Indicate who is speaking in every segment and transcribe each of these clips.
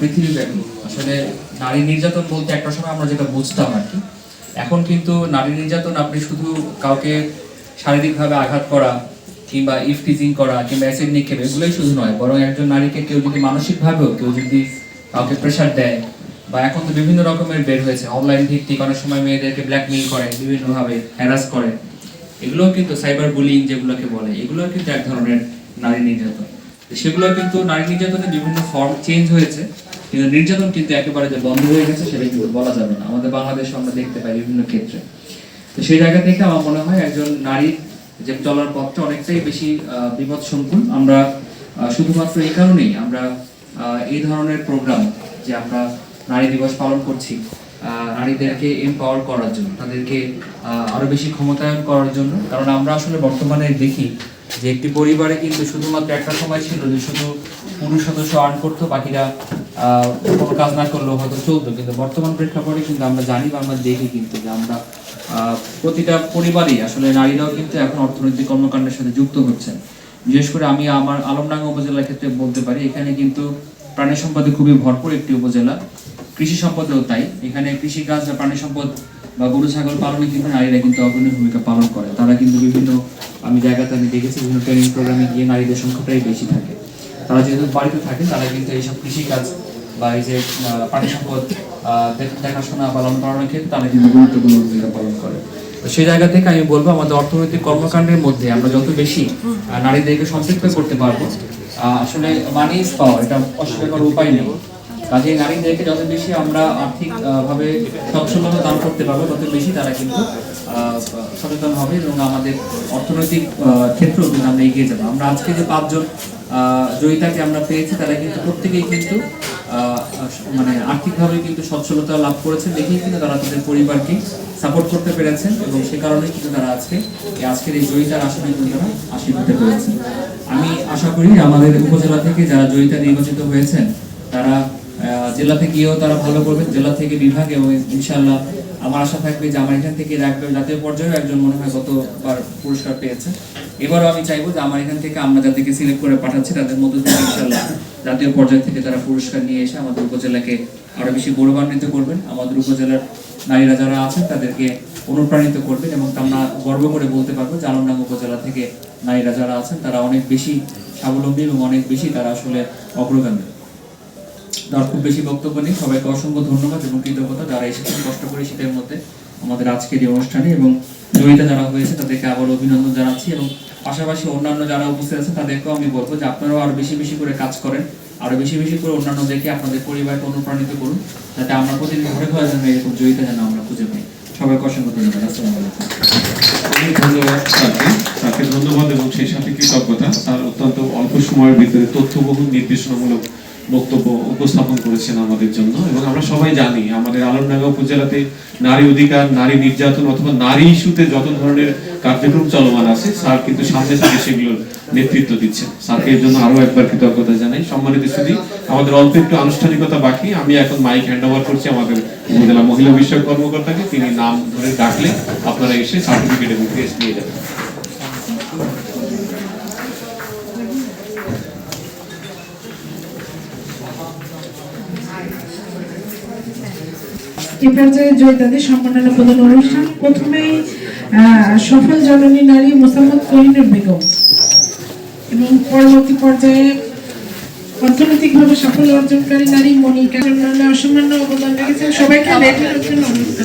Speaker 1: পৃথিবীব্যাপী আসলে নারী নির্যাতন বলতে একটা সময় আমরা যেটা বুঝতাম আর কি। এখন কিন্তু নারী নির্যাতন আপনি শুধু কাউকে শারীরিকভাবে আঘাত করা কিংবা ইফটিজিং করা কিংবা অ্যাসিড নিক্ষেপ এগুলোই শুধু নয়, বরং একজন নারীকে কেউ যদি মানসিকভাবেও কেউ যদি কাউকে প্রেশার দেয় বা এখন তো বিভিন্ন রকমের বের হয়েছে অনলাইন ভিত্তিক অনেক সময় মেয়েদেরকে ব্ল্যাকমেইল করে, বিভিন্নভাবে হ্যারাস করে। এগুলোও কিন্তু সাইবার বুলিং যেগুলোকে বলে, এগুলোও কিন্তু এক ধরনের নারী নির্যাতন। সেগুলো কিন্তু নারী নির্যাতনের বিভিন্ন ফর্ম চেঞ্জ হয়েছে কিন্তু নির্যাতন কিন্তু একেবারে যে বন্ধ হয়ে গেছে সেটা কিন্তু বলা যাবে না। আমাদের বাংলাদেশে আমরা দেখতে পাই বিভিন্ন ক্ষেত্রে। তো সেই জায়গা থেকে আমার মনে হয় একজন নারীর যে চলার পথটা অনেকটাই বেশি আহ, বিপদসংকুল। আমরা শুধুমাত্র এই কারণেই আমরা এই ধরনের প্রোগ্রাম যে আমরা নারী দিবস পালন করছি নারীদেরকে এমপাওয়ার করার জন্য তাদেরকে আহ, আরও বেশি ক্ষমতায়ন করার জন্য। কারণ আমরা আসলে বর্তমানে দেখি যে একটি পরিবারে কিন্তু শুধুমাত্র একটা সময় ছিল যে শুধু পুরুষ সদস্য আর্ন করতো বাকিরা কোনো কাজ না করলেও হয়তো চলতো। কিন্তু বর্তমান প্রেক্ষাপটে কিন্তু আমরা জানি বা আমরা দেখি কিন্তু যে আমরা প্রতিটা পরিবারই আসলে নারীরাও কিন্তু এখন অর্থনৈতিক কর্মকাণ্ডের সাথে যুক্ত হচ্ছেন। বিশেষ করে আমি আমার আলমডাঙ্গা উপজেলার ক্ষেত্রে বলতে পারি এখানে কিন্তু প্রাণী সম্পদে খুবই ভরপুর একটি উপজেলা। কৃষি সম্পদেও তাই। এখানে কৃষিকাজ বা প্রাণী সম্পদ বা গরু, ছাগল পালনে কিন্তু নারীরা কিন্তু অগ্রণী ভূমিকা পালন করে। তারা কিন্তু বিভিন্ন, আমি জায়গাতে আমি দেখেছি, বিভিন্ন ট্রেনিং প্রোগ্রামে গিয়ে নারীদের সংখ্যাটাই বেশি থাকে। তারা যেহেতু বাড়িতে থাকে, তারা কিন্তু এইসব কৃষিকাজ বা এই যে প্রাণী সম্পদ দেখাশোনা পালন করানোর ক্ষেত্রে তারা কিন্তু গুরুত্বপূর্ণ ভূমিকা পালন করে। সেই জায়গা থেকে আমি বলব, আমাদের অর্থনৈতিক কর্মকাণ্ডের মধ্যে আমরা যত বেশি নারীদেরকে সম্পৃক্ত করতে পারব আসলে মানি ইজ পাওয়ার এটা অস্বীকার উপায় নেই। কাজে নারীদেরকে যত বেশি আমরা আর্থিক আহ, ভাবে সচ্ছলতা দান করতে পারব তত বেশি তারা কিন্তু সচেতন হবে এবং আমাদের অর্থনৈতিক ক্ষেত্রেও কিন্তু আমরা এগিয়ে যাব। আমরা আজকে যে পাঁচজন জয়িতাকে আমরা পেয়েছি তারা কিন্তু প্রত্যেকেই কিন্তু মানে আর্থিকভাবে কিন্তু সচ্ছলতা লাভ করেছেন দেখেই কিন্তু তারা তাদের পরিবারকে সাপোর্ট করতে পেরেছেন এবং সে কারণে কিন্তু তারা আজকে আজকের এই জয়িতার আসনে কিন্তু তারা আসীন পেরেছেন আমি আশা করি আমাদের উপজেলা থেকে যারা জয়িতা নির্বাচিত হয়েছেন তারা জেলা থেকেও তারা ভালো করবে জেলা থেকে বিভাগ এবং ইনশাল্লাহ আমার আশা থাকবে যে আমার এখান থেকে রাখবে জাতীয় পর্যায়েও একজন মনে হয় গতবার পুরস্কার পেয়েছে। এবারও আমি চাইব যে আমার এখান থেকে আমরা যাদেরকে সিলেক্ট করে পাঠাচ্ছি, তাদের মধ্যে থেকে ইনশাল্লাহ জাতীয় পর্যায় থেকে তারা পুরস্কার নিয়ে এসে আমাদের উপজেলাকে আরও বেশি গৌরবান্বিত করবেন। আমাদের উপজেলার নারীরা যারা আছেন, তাদেরকে অনুপ্রাণিত করবেন এবং আমরা গর্ব করে বলতে পারব আলমডাঙ্গ উপজেলা থেকে নারীরা যারা আছেন, তারা অনেক বেশি স্বাবলম্বী এবং অনেক বেশি তারা আসলে অগ্রগামী। আর খুব বেশি বক্তব্য নেই। সবাইকে অসংখ্য ধন্যবাদ এবং কৃতজ্ঞতা। যারা এসেছেন, কষ্ট করে শীতের মধ্যে আমাদের আজকের এই অনুষ্ঠানে এবং জয়িতা যারা হয়েছে, তাদেরকে আবার অভিনন্দন জানাচ্ছি এবং পাশাপাশি অন্যান্য যারা উপস্থিত আছেন, তাদেরকেও আমি বলব যে আপনারাও আরও বেশি বেশি করে কাজ করেন। আরও বেশি বেশি করে অন্যান্যদেরকে, আপনাদের পরিবারকে অনুপ্রাণিত করুন, যাতে আমরা প্রতিদিন ঘরে ঘরে যেন এরকম জয়িতা যেন আমরা খুঁজে পাই। সবাইকে অসংখ্য ধন্যবাদ। আসসালামু আলাইকুম।
Speaker 2: ধন্যবাদ এবং সেই সাথে কৃতজ্ঞতা। স্যার অত্যন্ত অল্প সময়ের ভিতরে তথ্যবহুল নির্দেশনামূলক বক্তব্য উপস্থাপন করেছেন আমাদের জন্য, এবং আমরা সবাই জানি আমাদের আলমডাঙ্গা উপজেলাতে নারী অধিকার, নারী নির্যাতন অথবা নারী ইস্যুতে যত ধরনের কার্যক্রম চলমান আছে, স্যার কিন্তু সামনে থেকে সেগুলোর নেতৃত্ব দিচ্ছেন। স্যারকে জন্য আরও একবার কৃতজ্ঞতা জানাই। সম্মানিত সুদী আমাদের অল্প একটু আনুষ্ঠানিকতা বাকি। আমি এখন মাইক হ্যান্ড ওভার করছি আমাদের উপজেলা মহিলা বিষয়ক কর্মকর্তাকে। তিনি নাম ধরে ডাকলে আপনারা এসে সার্টিফিকেট এবং টেস্ট নিয়ে যাবেন।
Speaker 3: এ পর্যায়ে জয়িতাদের সম্মাননা প্রদান অনুষ্ঠান। প্রথমেই সফল জননী নারী মোসাম্মদ করিনুর বেগম। এবং পরবর্তী পর্যায়ে অর্থনৈতিকভাবে সাফল্য অর্জনকারী নারী মনিকা অন্যান্য অসামান্য অবদান রেখেছেন। সবাইকে লেখার জন্য অনুরোধ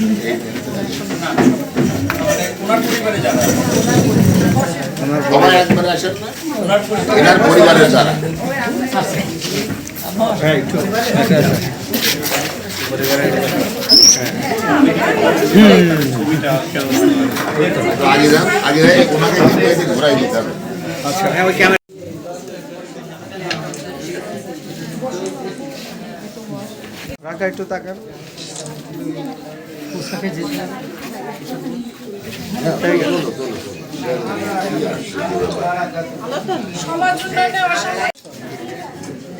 Speaker 4: রাখা একটু তাকান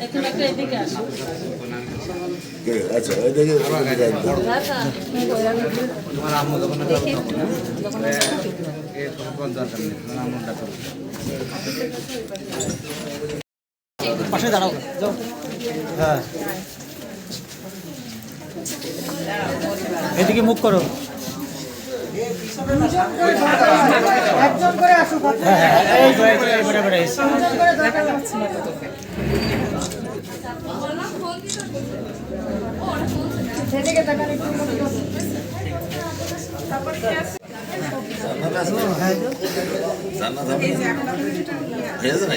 Speaker 5: এখন একটা এদিকে আসো।
Speaker 6: আচ্ছা ওই দেখে
Speaker 4: পাশে দাঁড়াও। হ্যাঁ। এদিকে মুখ করো। হ্যাঁ, হ্যাঁ, এই তো, এই
Speaker 6: জান্নাত আছে? জান্নাত আছে। হয়ে যাবে